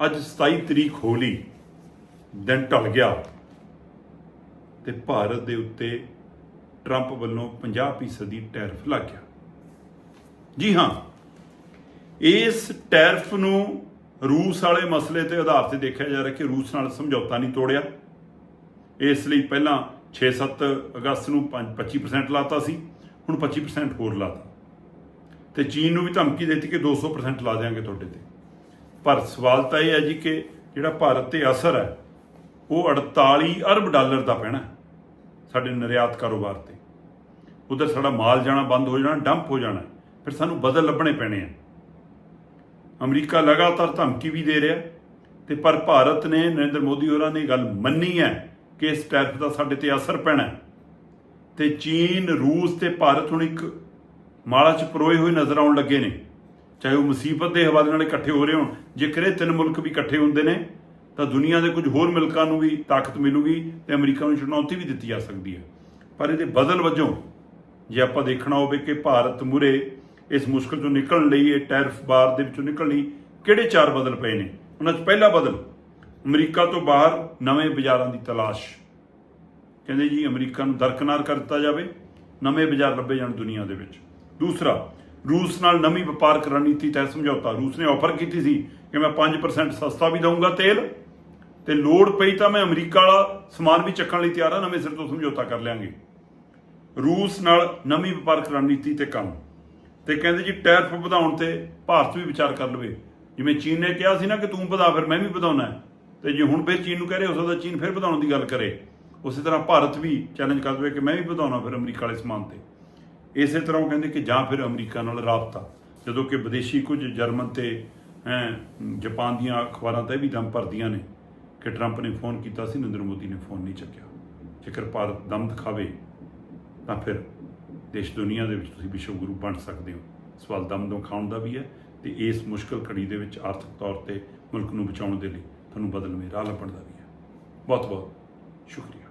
ਅੱਜ 27 ਤਰੀਕ ਹੋਲੀ ਦਿਨ ਢਲ ਗਿਆ ਤੇ ਭਾਰਤ ਦੇ ਉੱਤੇ ਟਰੰਪ ਵੱਲੋਂ 50% ਦੀ ਟੈਰਿਫ ਲੱਗ ਗਿਆ। ਜੀ ਹਾਂ, ਇਸ ਟੈਰਫ ਨੂੰ ਰੂਸ ਵਾਲੇ ਮਸਲੇ ਤੇ ਆਧਾਰ ਤੇ ਦੇਖਿਆ ਜਾ ਰਿਹਾ ਕਿ ਰੂਸ ਨਾਲ ਸਮਝੌਤਾ ਨਹੀਂ ਤੋੜਿਆ। ਇਸ ਲਈ ਪਹਿਲਾਂ 6-7 ਅਗਸਤ ਨੂੰ 25% ਲਾਤਾ ਸੀ, ਹੁਣ 25% ਹੋਰ ਲਾਤਾ। ਤੇ ਚੀਨ ਨੂੰ ਵੀ ਧਮਕੀ ਦਿੱਤੀ ਕਿ 200% ਲਾ ਦੇਵਾਂਗੇ ਤੁਹਾਡੇ ਤੇ। ਪਰ ਸਵਾਲ ਤਾਂ ਇਹ ਹੈ ਜੀ ਕਿ ਜਿਹੜਾ ਭਾਰਤ ਤੇ ਅਸਰ ਹੈ, ਉਹ 48 ਅਰਬ ਡਾਲਰ ਦਾ ਪੈਣਾ ਸਾਡੇ ਨਿਰਯਾਤ ਕਾਰੋਬਾਰ ਤੇ। ਉਧਰ ਸਾਡਾ ਮਾਲ ਜਾਣਾ ਬੰਦ ਹੋ ਜਾਣਾ, ਡੰਪ ਹੋ ਜਾਣਾ ਫਿਰ ਸਾਨੂੰ ਬਦਲ ਲੱਭਣੇ ਪੈਣੇ ਆ। ਅਮਰੀਕਾ ਲਗਾਤਾਰ ਧਮਕੀ ਵੀ ਦੇ ਰਿਹਾ ਤੇ ਪਰ ਭਾਰਤ ਨੇ ਨਰਿੰਦਰ ਮੋਦੀ ਹੋਰਾਂ ਨੇ ਇਹ ਗੱਲ ਮੰਨੀ ਹੈ ਕਿ ਇਸ ਟੈਰਿਫ ਦਾ ਸਾਡੇ ਤੇ ਅਸਰ ਪੈਣਾ ਹੈ। ਤੇ ਚੀਨ, ਰੂਸ ਤੇ ਭਾਰਤ ਹੁਣ ਇੱਕ ਮਾਲਾ ਚ ਪਰੋਏ ਹੋਏ ਨਜ਼ਰ ਆਉਣ ਲੱਗੇ ਨੇ। ਚਾਹੇ ਉਹ ਮੁਸੀਬਤ ਦੇ ਹਵਾਲੇ ਨਾਲ ਇਕੱਠੇ ਹੋ ਰਹੇ ਹੋਣ, ਜੇਕਰ ਇਹ ਤਿੰਨ ਮੁਲਕ ਵੀ ਇਕੱਠੇ ਹੁੰਦੇ ਨੇ, ਤਾਂ ਦੁਨੀਆ ਦੇ ਕੁਝ ਹੋਰ ਮੁਲਕਾਂ ਨੂੰ ਵੀ ਤਾਕਤ ਮਿਲੂਗੀ ਤੇ ਅਮਰੀਕਾ ਨੂੰ ਚੁਣੌਤੀ ਵੀ ਦਿੱਤੀ ਜਾ ਸਕਦੀ ਹੈ। ਪਰ ਇਹਦੇ ਬਦਲ ਵਜੋਂ, ਜੇ ਆਪਾਂ ਦੇਖਣਾ ਹੋਵੇ ਕਿ ਭਾਰਤ ਮੁਰੇ ਇਸ ਮੁਸ਼ਕਲ ਤੋਂ ਨਿਕਲਣ ਲਈ, ਇਹ ਟੈਰਫ ਬਾਰ ਦੇ ਵਿੱਚੋਂ ਨਿਕਲਣ ਲਈ ਕਿਹੜੇ ਚਾਰ ਬਦਲ ਪਏ ਨੇ? ਉਹਨਾਂ 'ਚ ਪਹਿਲਾ ਬਦਲ ਅਮਰੀਕਾ ਤੋਂ ਬਾਹਰ ਨਵੇਂ ਬਾਜ਼ਾਰਾਂ ਦੀ ਤਲਾਸ਼। ਕਹਿੰਦੇ ਜੀ ਅਮਰੀਕਾ ਨੂੰ ਦਰਕਨਾਰ ਕਰ ਦਿੱਤਾ ਜਾਵੇ, ਨਵੇਂ ਬਾਜ਼ਾਰ ਲੱਭੇ ਜਾਣ ਦੁਨੀਆ ਦੇ ਵਿੱਚ। ਦੂਸਰਾ ਰੂਸ ਨਾਲ ਨਵੀਂ ਵਪਾਰਕ ਰਣਨੀਤੀ ਤਹਿ ਸਮਝੌਤਾ। ਰੂਸ ਨੇ ਆਫਰ ਕੀਤੀ ਸੀ ਕਿ ਮੈਂ 5% ਸਸਤਾ ਵੀ ਦਊਂਗਾ ਤੇਲ ਤੇ ਲੋੜ ਪਈ ਤਾਂ ਮੈਂ ਅਮਰੀਕਾ ਵਾਲਾ ਸਮਾਨ ਵੀ ਚੱਕਣ ਲਈ ਤਿਆਰ ਹਾਂ ਨਵੇਂ ਸਿਰ ਤੋਂ ਸਮਝੌਤਾ ਕਰ ਲਿਆਂਗੇ। ਰੂਸ ਨਾਲ ਨਵੀਂ ਵਪਾਰਕ ਰਣਨੀਤੀ ਤੇ ਕੰਮ। ਤੇ ਕਹਿੰਦੇ ਜੀ ਟੈਰਫ ਵਧਾਉਣ ਤੇ ਭਾਰਤ ਵੀ ਵਿਚਾਰ ਕਰ ਲਵੇ। ਜਿਵੇਂ ਚੀਨ ਨੇ ਕਿਹਾ ਸੀ ਨਾ ਕਿ ਤੂੰ ਵਧਾ, ਫਿਰ ਮੈਂ ਵੀ ਵਧਾਉਣਾ ਹੈ। ਤੇ ਜੇ ਹੁਣ ਫਿਰ ਚੀਨ ਨੂੰ ਕਹਿ ਰਹੇ ਹੋ ਸਕਦਾ ਚੀਨ ਫਿਰ ਵਧਾਉਣ ਦੀ ਗੱਲ ਕਰੇ। ਉਸੇ ਤਰ੍ਹਾਂ ਭਾਰਤ ਵੀ ਚੈਲੰਜ ਕਰ ਦੇਵੇ ਕਿ ਮੈਂ ਵੀ ਵਧਾਉਣਾ ਫਿਰ ਅਮਰੀਕਾ ਵਾਲੇ ਸਮਾਨ ਤੇ। ਇਸੇ ਤਰ੍ਹਾਂ ਉਹ ਕਹਿੰਦੇ ਕਿ ਜਾਂ ਫਿਰ ਅਮਰੀਕਾ ਨਾਲ ਰਾਬਤਾ, ਜਦੋਂ ਕਿ ਵਿਦੇਸ਼ੀ ਕੁਝ ਜਰਮਨ ਤੇ, ਹੈ, ਜਾਪਾਨ ਦੀਆਂ ਅਖਬਾਰਾਂ ਤੇ ਵੀ ਦਮ ਭਰਦੀਆਂ ਨੇ ਕਿ ਟਰੰਪ ਨੇ ਫੋਨ ਕੀਤਾ ਸੀ, ਨਰਿੰਦਰ ਮੋਦੀ ਨੇ ਫੋਨ ਨਹੀਂ ਚੱਕਿਆ। ਜੇਕਰ ਭਾਰਤ ਦਮ ਦਿਖਾਵੇ, ਤਾਂ ਫਿਰ ਦੇਸ਼ ਦੁਨੀਆ ਦੇ ਵਿੱਚ ਤੁਸੀਂ ਵਿਸ਼ਵ ਗੁਰੂ ਬਣ ਸਕਦੇ ਹੋ। ਸਵਾਲ ਦਮ ਦਿਖਾਉਣ ਦਾ ਵੀ ਹੈ ਤੇ ਇਸ ਮੁਸ਼ਕਲ ਘੜੀ ਦੇ ਵਿੱਚ ਆਰਥਿਕ ਤੌਰ ਤੇ ਮੁਲਕ ਨੂੰ ਬਚਾਉਣ ਦੇ ਲਈ ਤੁਹਾਨੂੰ ਬਦਲਵੇਂ ਰਾਹ ਲੱਭਣ ਦਾ ਵੀ ਹੈ। ਬਹੁਤ ਬਹੁਤ ਸ਼ੁਕਰੀਆ।